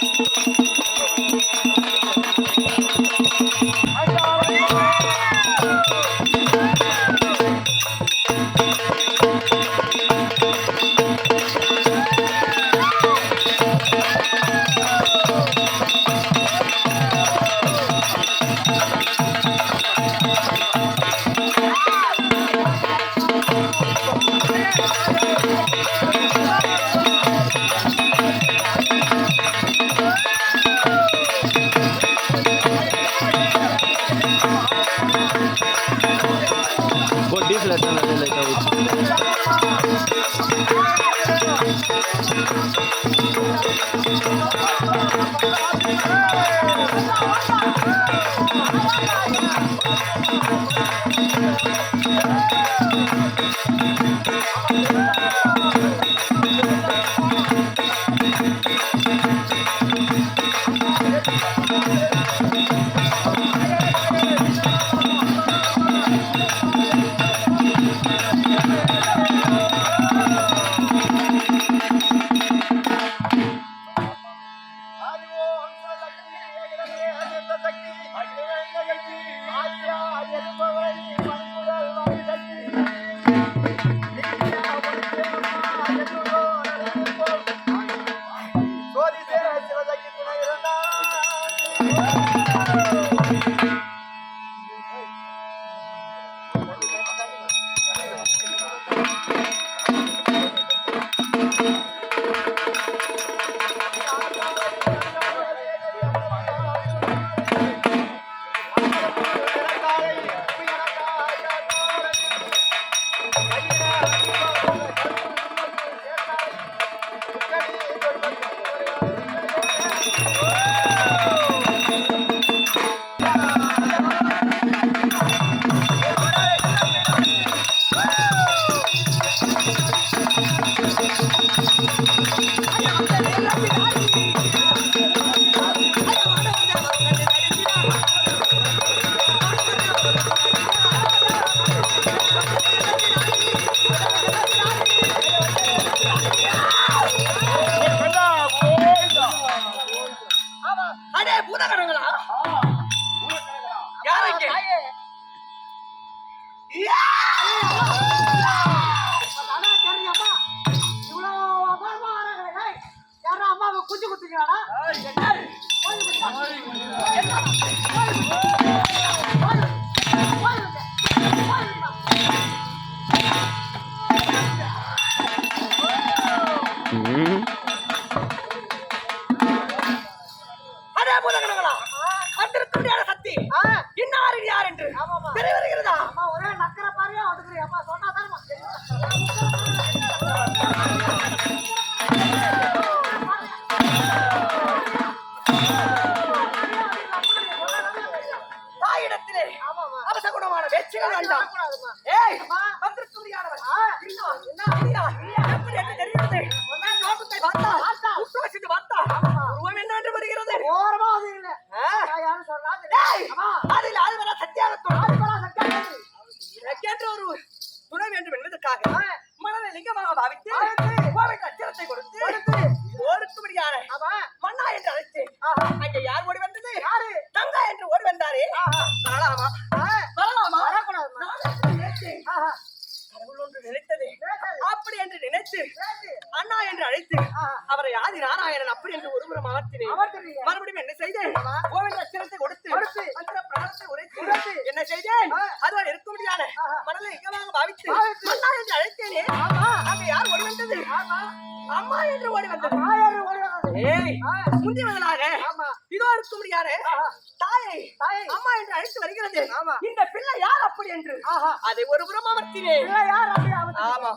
フフフフ。பாவித்து, கோவில் அச்சரத்தை கொடுத்து. கொடுத்து, ஓருக்கும்படியான ஆமா. மன்னா என்று அழைத்தேன் ஆஹா. அங்கே யார் ஓடி வந்தது? யாரு? தங்கா என்று ஓடி வந்தாரே. அவரை ஆதி நாராயணன் அப்படி என்று ஒருபுறம் அமர்த்தினேன். மறுபடியும் என்ன செய்தேன். கோவிந்த அச்சரத்தை கொடுத்து. மந்திர பிராணத்தை உரைத்து. என்ன செய்தேன். அதுவரை இருக்க முடியாத. மனதை இங்கமாக பாவித்து. அண்ணா என்று அழைத்தேனே ஆமா. அங்க யார் ஓடி வந்தது. அம்மா என்று ஓடி வந்தது. ஏய் முந்தி முதலாக ஆமா. இதோ இருக்க முடியாத ஆஹா. தாயை. தாயை. அம்மா என்று அழைத்து வருகிறது. ஆமா. இந்த பிள்ளை யார் அப்படி என்று. அதை ஒரு புறம் அமர்த்தினேன் யார் ஆமா.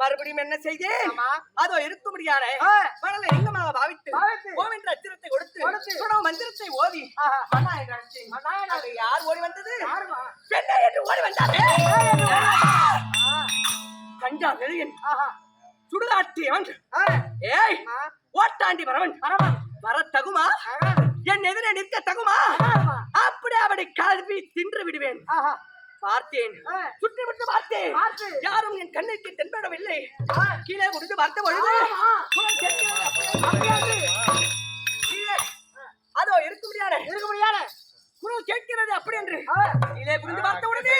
மறுபடியும் என்ன செய்தேன்? ஆமா. அதோ இருக்க முடியாத ஆ, மணலை லிங்கமாக பாவித்து பாவித்து. கோவிந்த அச்சிரத்தை கொடுத்து மந்திரத்தை ஓதி. அண்ணா என்று அழைத்தேன். என்று யார் ஓடி வந்தது? பெண்ணை என்று ஓடி வந்தாரே. கஞ்சா நெறியன் ஆஹா. சுடுகாட்டியவன். ஆ, ஏய் ஓட்டாண்டி வரவன் பரமா. வர தகுமா என் எதிரே நிற்க தகுமா அப்படி அவனை கல்வி தின்று விடுவேன். பார்த்தேன். சுற்றி விட்டு பார்த்தேன். யாரும் என் கண்ணிற்கு தென்படவில்லை. கீழே முடிந்து பார்த்த பொழுது அதோ இருக்க முடியாத. இருக்க முடியாத. குரு கேட்கிறது அப்படி என்று. கீழே புரிந்து பார்த்த உடனே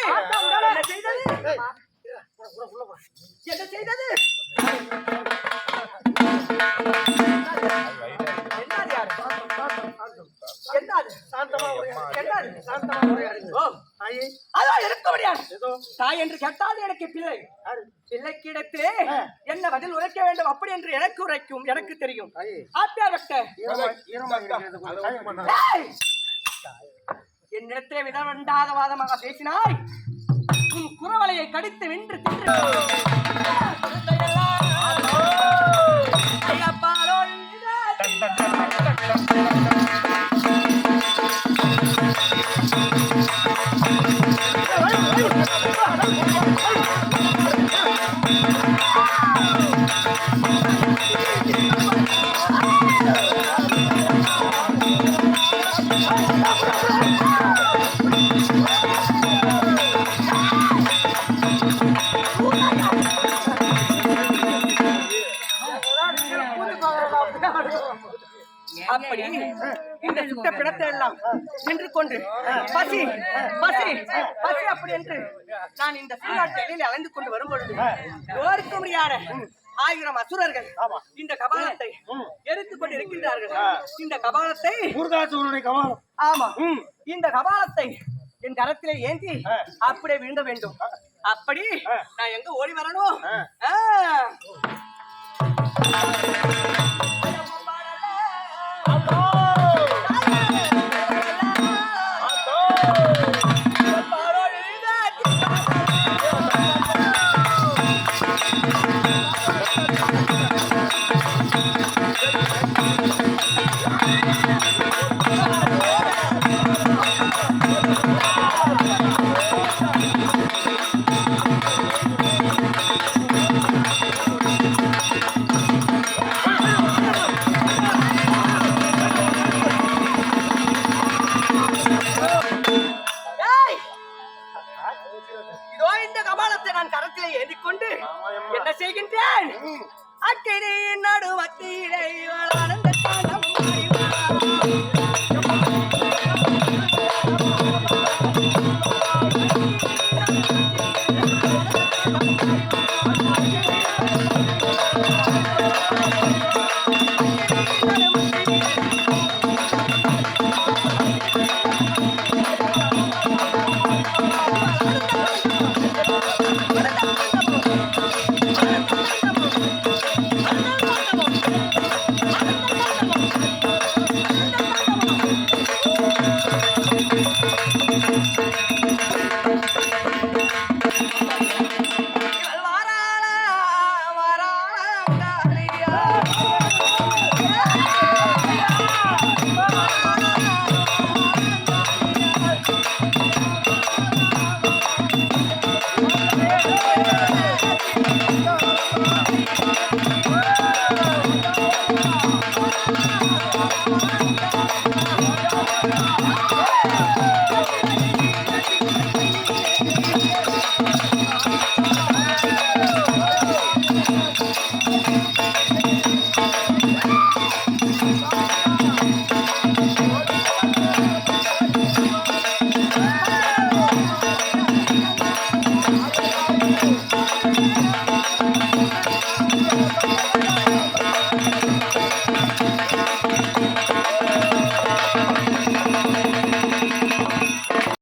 எனக்கு பிள்ளை யாரு? பிள்ளைக்கிடத்திலே என்ன பதில் உரைக்க வேண்டும்? அப்படி என்று எனக்கு உரைக்கும் எனக்கு தெரியும்! என்னிடத்திலே விதவண்டாத வாதமாக பேசினாய். உன் குறவலையை கடித்து வென்று தின்று அப்படி இந்த சுட்ட பிணத்தை எல்லாம் நின்று கொண்டு பசி பசி பசி அப்படி என்று நான் இந்த சூழ்நாட்டில் அலைந்து கொண்டு வரும் பொழுது யார ஆயிரம் அசுரர்கள் இந்த கபாலத்தை எரித்துக் கொண்டு இருக்கின்றார்கள் இந்த கபாலத்தை முருகாசூரனுடைய கமாலம் ஆமா. இந்த கபாலத்தை என் கரத்திலே ஏந்தி அப்படியே விழுந்த வேண்டும். அப்படி நான் எங்க ஓடி வரணும். அப்பா. இந்த கபாலத்தை நான் கரத்திலே ஏந்திக்கொண்டு என்ன செய்கின்றேன்? அக்கினியின் நடு மத்தியிலே